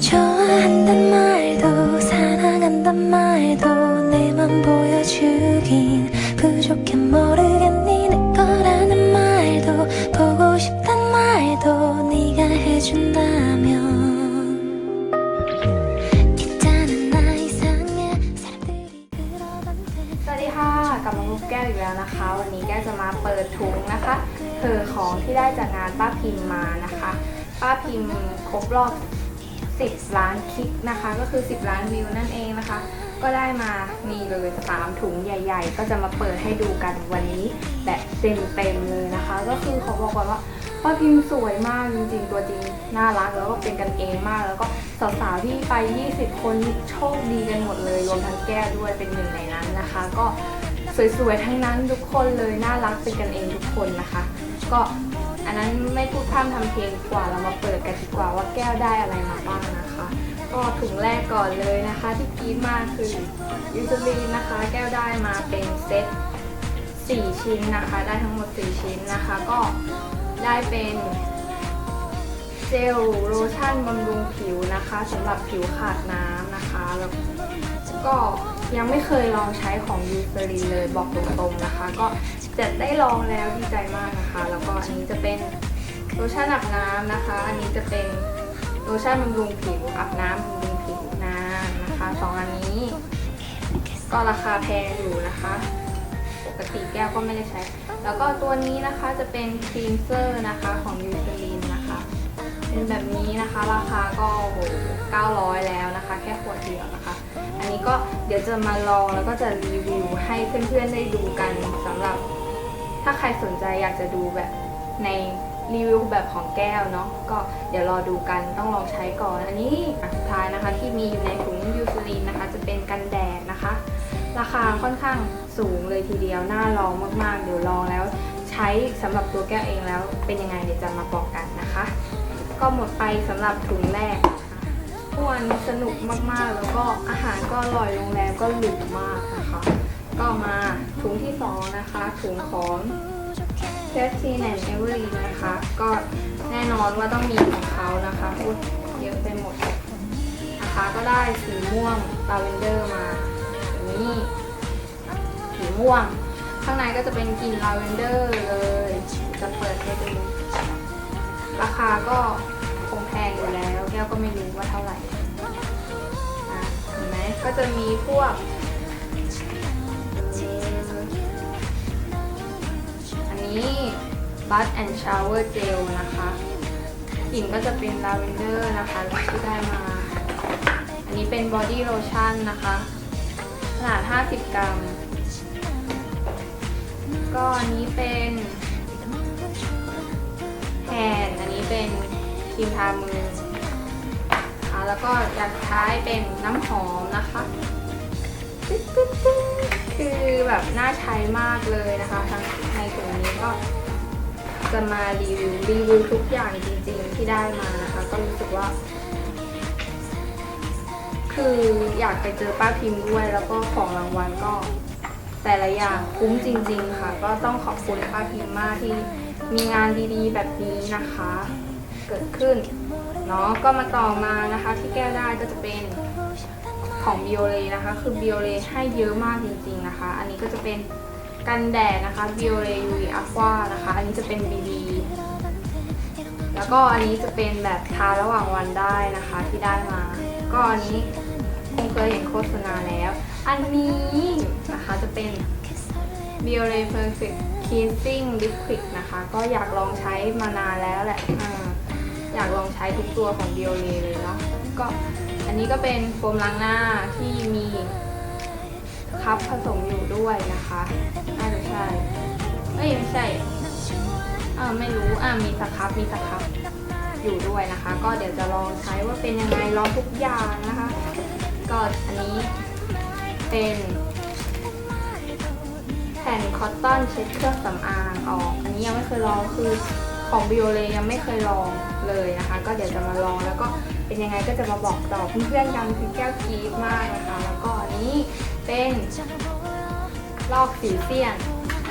좋아한단 말도 사랑한단 말도 내맘 보여주긴 부족해 모르겠니 내 거라는 말도 보고 싶단 말도 네가 해준다면 있잖아 나 이상해 사람들이 그러던데 สวัสดีค่ะกลับมาพบแก้วอีกแล้วนะคะ วันนี้แก้วจะมาเปิดถุงนะคะคือของที่ได้จากงานป้าพิมพ์มานะคะ ป้าพิมพ์ครบรอบ 10 ล้านคลิกนะคะ ก็คือ 10 ล้านวิวนั่นเองนะคะ ก็ได้มานี่เลย3ถุงใหญ่ ๆ ก็จะมาเปิดให้ดูกันวันนี้แบบเต็มๆเลยนะคะ ก็คือขอบอกก่อนว่าป้าพิมสวยมากจริงๆ ตัวจริงน่ารักแล้วก็เป็นกันเองมาก แล้วก็สาวๆที่ไป 20 คนโชคดีกันหมดเลยรวมทั้งแก้วด้วยเป็นหนึ่งในนั้นนะคะ ก็สวยๆทั้งนั้นทุกคนเลยน่ารักเป็นกันเองทุกคนนะคะ ก็ นั้นไม่พูดพร่ำทำเพลงดีกว่าเรามาเปิดกันดีกว่าว่าแก้วได้อะไรมาบ้างนะคะ ก็ถุงแรกก่อนเลยนะคะ ที่กีดมากคือยูซลีนนะคะ แก้วได้มาเป็นเซต4 ชิ้นนะคะ ได้ทั้งหมด 4 ชิ้นนะคะ ก็ได้เป็น เจลโลชั่นบำรุงผิวนะคะสำหรับผิวขาดน้ำนะคะแล้วก็ยังไม่เคยลองใช้ของยูซลีนเลยบอกตรงๆนะคะ ก็จะได้ลองแล้วดีใจมากนะคะ แล้วก็อันนี้จะเป็นโลชั่นอาบน้ำนะคะ อันนี้จะเป็นโลชั่นบำรุงผิวอาบน้ำบำรุงผิวนานนะคะสองอันนี้ ก็ราคาแพงอยู่นะคะปกติแก้วก็ไม่ได้ใช้ แล้วก็ตัวนี้นะคะจะเป็นครีมเซอร์นะคะของยูซลิน เป็นแบบนี้นะคะ ราคาก็โห900 แล้วนะคะ แค่ขวดเดียวนะคะ อันนี้ก็เดี๋ยวจะมาลองแล้วก็จะรีวิวให้เพื่อนๆได้ดูกันสำหรับ ถ้าใครสนใจอยากจะดูแบบในรีวิวแบบของแก้วเนาะก็เดี๋ยวรอดูกันต้องลองใช้ก่อนอันนี้สุดท้ายนะคะที่มีอยู่ในถุงยูซลินนะคะ จะเป็นกันแดดนะคะ ราคาค่อนข้างสูงเลยทีเดียวน่าลองมากๆ เดี๋ยวลองแล้ว ใช้สำหรับตัวแก้วเองแล้วเป็นยังไงเดี๋ยวจะมาบอกกันนะคะ ก็หมดไปสำหรับถุงแรกนะคะทุกวันสนุกมากๆ แล้วก็อาหารก็อร่อยโรงแรมก็หรูมากนะคะ ก็มาถุงที่สองนะคะถุงของเทสซีแอนเอเวอรีนะคะ ก็แน่นอนว่าต้องมีของเขานะคะพูดเยอะไปหมดนะคะก็ได้สีม่วงลาเวนเดอร์มาอย่างนี้สีม่วง ข้างในก็จะเป็นกลิ่นลาเวนเดอร์เลย จะเปิดให้ดู ราคาก็คงแพงอยู่แล้ว แก้วก็ไม่รู้ว่าเท่าไหร่เห็นไหมก็จะมีพวก อันนี้ Bath and Shower Gel นะคะกลิ่นก็จะเป็นลาเวนเดอร์นะคะที่ได้มา อันนี้เป็น Body Lotion นนะคะ ขนาด 50 กรัม ก็อันนี้เป็นแฮนอัน เป็นครีมทามือนะคะแล้วก็อยากท้ายเป็นน้ำหอมนะคะคือแบบน่าใช้มากเลยนะคะทั้งในถุงนี้ก็จะมารีวิวรีวิวทุกอย่างจริงๆที่ได้มานะคะ ก็รู้สึกว่า คืออยากไปเจอป้าพิมพ์ด้วยแล้วก็ของรางวัลก็ แต่ละอย่างคุ้มจริง ๆ ค่ะ ก็ต้องขอบคุณป้าพิมพ์มากที่มีงานดีๆ แบบนี้นะคะ เกิดขึ้นเนาะก็มาต่อมานะคะที่แก้ได้ก็จะเป็นของบิโอเลนะคะคือบิโอเลให้เยอะมากจริง ๆนะคะ อันนี้ก็จะเป็นกันแดดนะคะบิโอเลยูวีอะควานะคะ อันนี้จะเป็นบีบีแล้วก็อันนี้จะเป็นแบบทาระหว่างวันได้นะคะที่ได้มา ก็อันนี้คงเคยเห็นโฆษณาแล้ว อันนี้นะคะจะเป็น Biore Perfect Kissing Liquid นะคะ ก็อยากลองใช้มานานแล้วแหละอ่าอยากลองใช้ทุกตัวของ Biore เลยเนาะก็อันนี้ก็เป็นโฟมล้างหน้าที่มีคัพผสมอยู่ด้วยนะคะน่าจะใช่เอ้ยไม่ใช่อ่าไม่รู้อ่ามีสครับมีสครับอยู่ด้วยนะคะ ก็เดี๋ยวจะลองใช้ว่าเป็นยังไงลองทุกอย่างนะคะ ก็อันนี้ เป็นแผ่นคอตตอนเช็ดเครื่องสำอางออก อันนี้ยังไม่เคยลองคือของบิโอเลยังไม่เคยลองเลยนะคะ ก็เดี๋ยวจะมาลองแล้วก็เป็นยังไงก็จะมาบอกต่อเพื่อนๆกันคือแก้วกรีดมากนะคะ แล้วก็อันนี้เป็นลอกสีเสี้ยน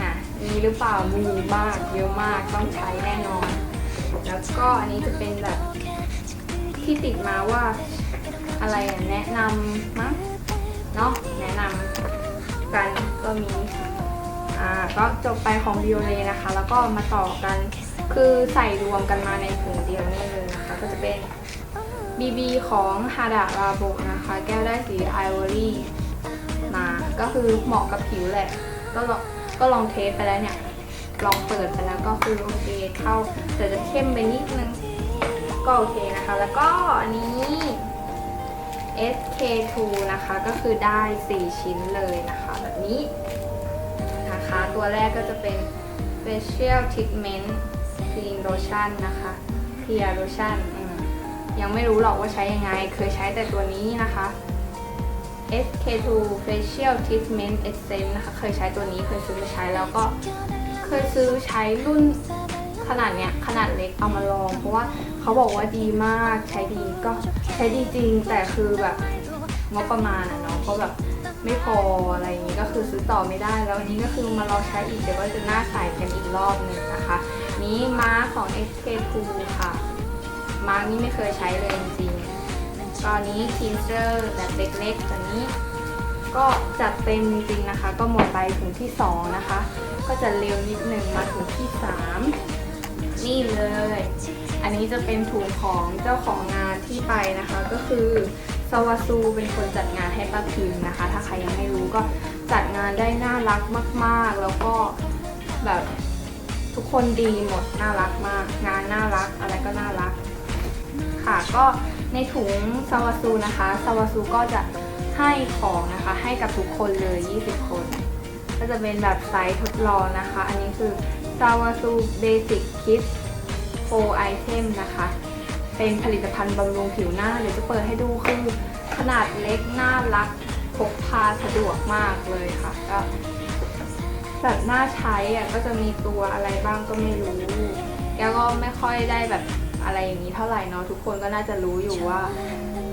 อะมีหรือเปล่ามีมากเยอะมากต้องใช้แน่นอน แล้วก็อันนี้จะเป็นแบบที่ติดมาว่าอะไรแนะนำมั้งเนาะำกันก็มีอ่าก็จบไปของดิโอเลนะคะ แล้วก็มาต่อกันคือใส่รวมกันมาในถุงเดียวนี่เลยนะคะ ก็จะเป็น BB ของฮาดะราโบนะคะ แก้วได้สีไอวอรี่มาก็คือเหมาะกับผิวแหละ ก็ลองก็ลองเทสไปแล้วเนี่ย ลองเปิดไปแล้วก็คือโอเคเข้าแต่จะเข้มไปนิดนึงก็โอเคนะคะ แล้วก็อันนี้ SK2 นะคะก็คือได้ 4 ชิ้นเลยนะคะแบบนี้นะคะตัวแรกก็จะเป็น facial treatment clean lotion นะคะ clear lotion ยังไม่รู้หรอกว่าใช้ยังไง เคยใช้แต่ตัวนี้นะคะ SK2 facial treatment essence นะคะ เคยใช้ตัวนี้เคยซื้อมาใช้แล้วก็เคยซื้อใช้รุ่นขนาดเนี้ยขนาดเล็กเอามาลอง เพราะว่า เขาบอกว่าดีมากใช้ดีก็ใช้ดีจริง แต่คือแบบงบประมาณอะเนาะก็แบบไม่พออะไรอย่างนี้ก็คือซื้อต่อไม่ได้ แล้วอันนี้ก็คือมาลองใช้อีกเดี๋ยวก็จะหน้าใสกันอีกรอบหนึ่งนะคะ นี้มาร์คของ SK2 ค่ะ มาร์คนี่ไม่เคยใช้เลยจริงๆตอนนี้ทีเซอร์แบบเล็กๆตัวนี้ก็จัดเต็มจริงๆนะคะ ก็หมดไปถึงที่ 2 นะคะ ก็จะเร็วนิดนึงมาถึงที่ 3 นี่เลย อันนี้จะเป็นถุงของเจ้าของงานที่ไปนะคะ ก็คือซาวาซูเป็นคนจัดงานให้ป้าพิมนะคะ ถ้าใครยังไม่รู้ก็จัดงานได้น่ารักมาก ๆ แล้วก็แบบทุกคนดีหมดน่ารักมาก งานน่ารักอะไรก็น่ารัก ค่ะก็ในถุงซาวาซูนะคะซาวาซูก็จะให้ของนะคะให้กับทุกคนเลย 20 คน ก็จะเป็นแบบไซส์ทดลองนะคะ อันนี้คือ ซาวาซูเบสิกคิด4 item นะคะ เป็นผลิตภัณฑ์บำรุงผิวหน้า เดี๋ยวจะเปิดให้ดูคือขนาดเล็กน่ารักพกพาสะดวกมากเลยค่ะ ก็แบบน่าใช้อะก็จะมีตัวอะไรบ้างก็ไม่รู้แก้วก็ไม่ค่อยได้แบบอะไรอย่างนี้เท่าไหร่เนาะทุกคนก็น่าจะรู้อยู่ว่า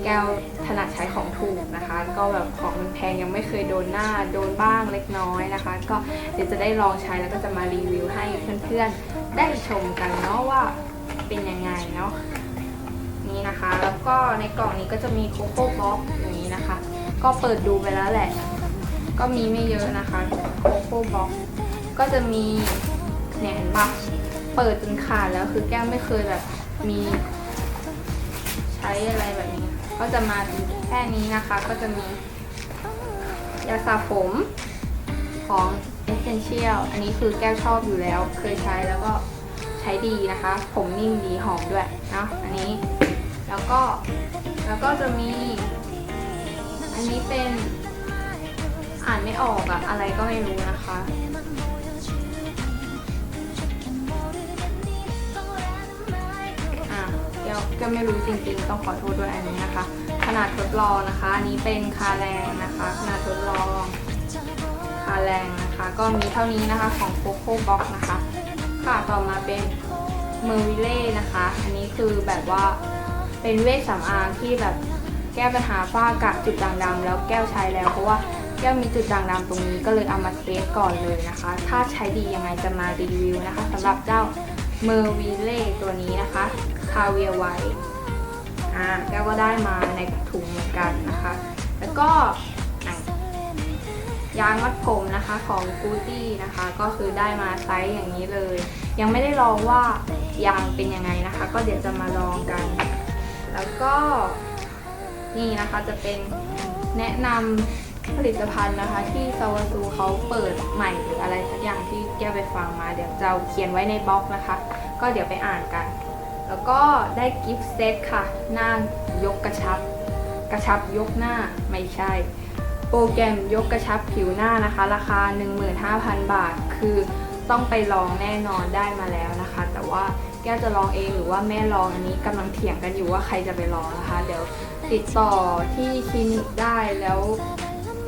แก้วถนัดใช้ของถูกนะคะ ก็แบบของมันแพงยังไม่เคยโดนหน้าโดนบ้างเล็กน้อยนะคะ ก็เดี๋ยวจะได้ลองใช้แล้วก็จะมารีวิวให้เพื่อนๆได้ชมกันเนาะว่าเป็นยังไงเนาะนี่นะคะ แล้วก็ในกล่องนี้ก็จะมีโคโค่บ็อกอย่างนี้นะคะ ก็เปิดดูไปแล้วแหละ ก็มีไม่เยอะนะคะโคโค่บ็อกก็จะมีเนี่ยเห็นปะเปิดจนขาดแล้วคือแก้วไม่เคยแบบมีใช้อะไรแบบนี้ ก็จะมาแค่นี้นะคะ ก็จะมียาสระผมของ Essential อันนี้คือแก้วชอบอยู่แล้ว เคยใช้แล้วก็ใช้ดีนะคะ ผมนิ่มดีหอมด้วยเนาะอันนี้แล้วก็แล้วก็จะมี อันนี้เป็นอ่านไม่ออกอะอะไรก็ไม่รู้นะคะ ก็ไม่รู้จริงๆ ต้องขอโทษด้วยอันนี้นะคะ ขนาดทดลองนะคะ อันนี้เป็นคาแรงนะคะ ขนาดทดลองคาแรงนะคะ ก็มีเท่านี้นะคะของโคโค่บ็อกนะคะ ค่ะต่อมาเป็นเมอร์วิเล่นะคะ อันนี้คือแบบว่าเป็นเวชสำอางที่แบบแก้ปัญหาฝ้ากระจุดด่างดำแล้วแก้วใช้แล้วเพราะว่าแก้วมีจุดด่างดำตรงนี้ก็เลยเอามาเทสก่อนเลยนะคะ ถ้าใช้ดียังไงจะมารีวิวนะคะสำหรับเจ้าเมอร์วิเล่ตัวนี้นะคะ คาเวียไวอ่าแก้วก็ได้มาในถุงเหมือนกันนะคะ แล้วก็ยางมัดผมนะคะของกูตี้นะคะ ก็คือได้มาไซส์อย่างนี้เลย ยังไม่ได้ลองว่ายางเป็นยังไงนะคะ ก็เดี๋ยวจะมาลองกัน แล้วก็นี่นะคะจะเป็นแนะนำผลิตภัณฑ์นะคะ ที่ซาวาซูเขาเปิดใหม่หรืออะไรสักอย่างที่แก้ไปฟังมา เดี๋ยวจะเขียนไว้ในบล็อกนะคะ ก็เดี๋ยวไปอ่านกัน แล้วก็ได้กิฟต์เซตค่ะ หน้ายกกระชับ กระชับยกหน้าไม่ใช่ โปรแกรมยกกระชับผิวหน้านะคะ ราคา 15,000 บาท คือต้องไปลองแน่นอนได้มาแล้วนะคะ แต่ว่าแก้วจะลองเองหรือว่าแม่ลองอันนี้กำลังเถียงกันอยู่ว่าใครจะไปลองนะคะ เดี๋ยวติดต่อที่คลินิกได้แล้ว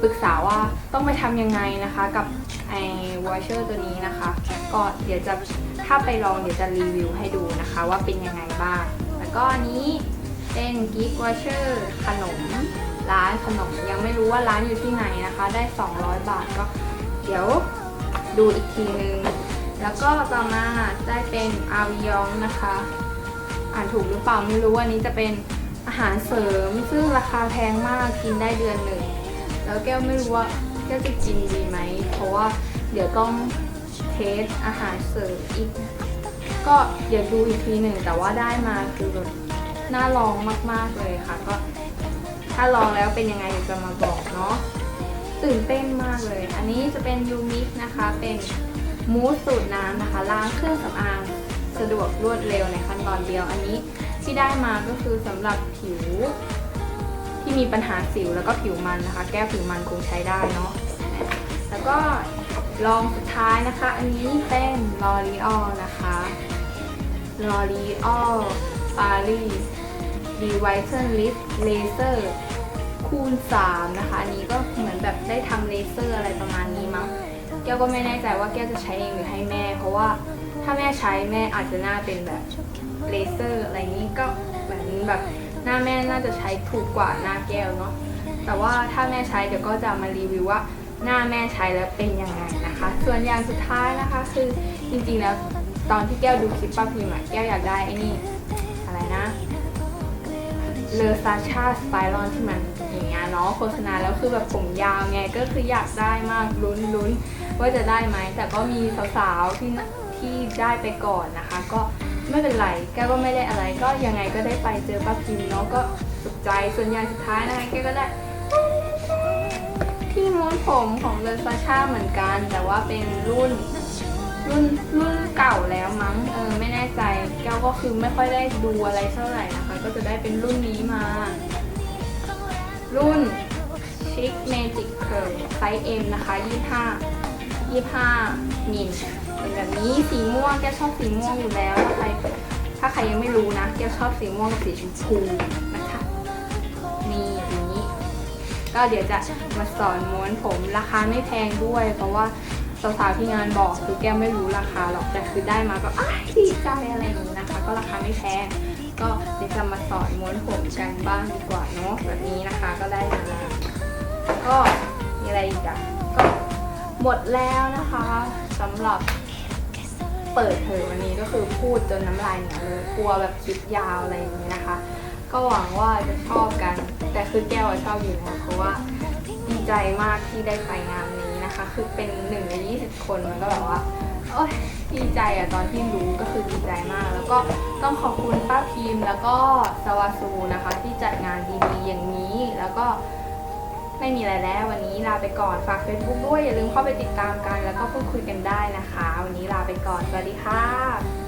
ปรึกษาว่าต้องไปทำยังไงนะคะกับ ไอ้วอเชอร์ตัวนี้นะคะ ก็เดี๋ยวจะถ้าไปลองเดี๋ยวจะรีวิวให้ดูนะคะว่าเป็นยังไงบ้าง แล้วก็อันนี้เป็นกิฟต์วอเชอร์ขนมร้านขนมยังไม่รู้ว่าร้านอยู่ที่ไหนนะคะ ได้ 200 บาทก็เดี๋ยวดูอีกทีนึง แล้วก็ต่อมาได้เป็นอาวิยองนะคะ อ่านถูกหรือเปล่าไม่รู้อันนี้จะเป็นอาหารเสริมซึ่งราคาแพงมากกินได้เดือนหนึ่ง แล้วแก้วไม่รู้ว่า ก้วจะกินดีไหม เพราะว่าเดี๋ยวต้องเทสอาหารเสริมอีก ก็เดี๋ยวดูอีกทีหนึ่งแต่ว่าได้มาคือแบบน่าลองมากๆเลยค่ะ ก็ถ้าลองแล้วเป็นยังไงเดี๋ยวจะมาบอกเนาะตื่นเต้นมากเลย อันนี้จะเป็นยูมิกนะคะ เป็นมูสสูตรน้ำนะคะ ล้างเครื่องสำอางสะดวกรวดเร็วในขั้นตอนเดียว อันนี้ที่ได้มาก็คือสำหรับผิว ที่มีปัญหาสิวแล้วก็ผิวมันนะคะ แก้ผิวมันคงใช้ได้เนาะแล้วก็ลองสุดท้ายนะคะ อันนี้เป็น L'Oreal นะคะ L'Oreal Paris Revital Lift Laser คูณ 3 นะคะ อันนี้ก็เหมือนแบบได้ทำเลเซอร์อะไรประมาณนี้มั้งแก้วก็ไม่แน่ใจว่าแก้วจะใช้เองหรือให้แม่ เพราะว่าถ้าแม่ใช้แม่อาจจะหน้าเป็นแบบเลเซอร์อะไรนี้ก็เหมือนแบบ แม่น่าจะใช้ถูกกว่าหน้าแก้วเนาะแต่ว่าถ้าแม่ใช้เดี๋ยวก็จะมารีวิวว่าหน้าแม่ใช้แล้วเป็นยังไงนะคะ ส่วนอย่างสุดท้ายนะคะ คือจริงๆแล้วตอนที่แก้วดูคลิปป้าพิมพ์อะแก้วอยากได้ไอ้นี่อะไรนะเลอซาชาสไปรอนที่มันอย่างเงี้ยเนาะโฆษณาแล้วคือแบบผมยาวไงก็คืออยากได้มากลุ้นลุ้นว่าจะได้ไหมแต่ก็มีสาวๆที่ที่ได้ไปก่อนนะคะ ก็ ไม่เป็นไรแกก็ไม่ได้อะไรก็ยังไงก็ได้ไปเจอป้าพิมเนาะก็สุขใจส่วนอย่างสุดท้ายนะคะแกก็ได้ที่ม้วนผมของเลอซาชาเหมือนกัน แต่ว่าเป็นรุ่นรุ่นรุ่นเก่าแล้วมั้งเออไม่แน่ใจแก้วก็คือไม่ค่อยได้ดูอะไรเท่าไหร่นะคะ ก็จะได้เป็นรุ่นนี้มา รุ่น Chic Magic Curl ไซส์ M นะคะ 25 25มิล เป็นแบบนี้สีม่วงแก้วชอบสีม่วงอยู่แล้วถ้าใครถ้าใครยังไม่รู้นะแก้วชอบสีม่วงกับสีชมพูนะคะนี่อย่างนี้ ก็เดี๋ยวจะมาสอนม้วนผมราคาไม่แพงด้วย เพราะว่าสาวๆที่งานบอกคือแก้วไม่รู้ราคาหรอกแต่คือได้มาก็อ้าดีใจอะไรอย่างนี้นะคะ ก็ราคาไม่แพงก็เดี๋ยวจะมาสอนม้วนผมกันบ้างดีกว่าเนาะแบบนี้นะคะก็ได้มาก็มีอะไรอีกอะก็หมดแล้วนะคะสำหรับ เปิดเทอมวันนี้ก็คือพูดจนน้ำลายเหนียวเลยกลัวแบบคลิปยาวอะไรอย่างนี้นะคะ ก็หวังว่าจะชอบกัน แต่คือแก้วชอบอยู่แล้วเพราะว่าดีใจมากที่ได้ไปงานนี้นะคะ คือเป็นหนึ่งใน20 คนมันก็แบบว่าโอ๊ยดีใจอะตอนที่รู้ก็คือดีใจมาก แล้วก็ต้องขอบคุณป้าพิมพ์แล้วก็สวาซูนะคะ ที่จัดงานดีๆอย่างนี้แล้วก็ ไม่มีอะไรแล้ววันนี้ลาไปก่อนฝาก Facebook ด้วยอย่าลืมเข้าไปติดตามกัน แล้วก็พูดคุยกันได้นะคะ วันนี้ลาไปก่อนสวัสดีค่ะ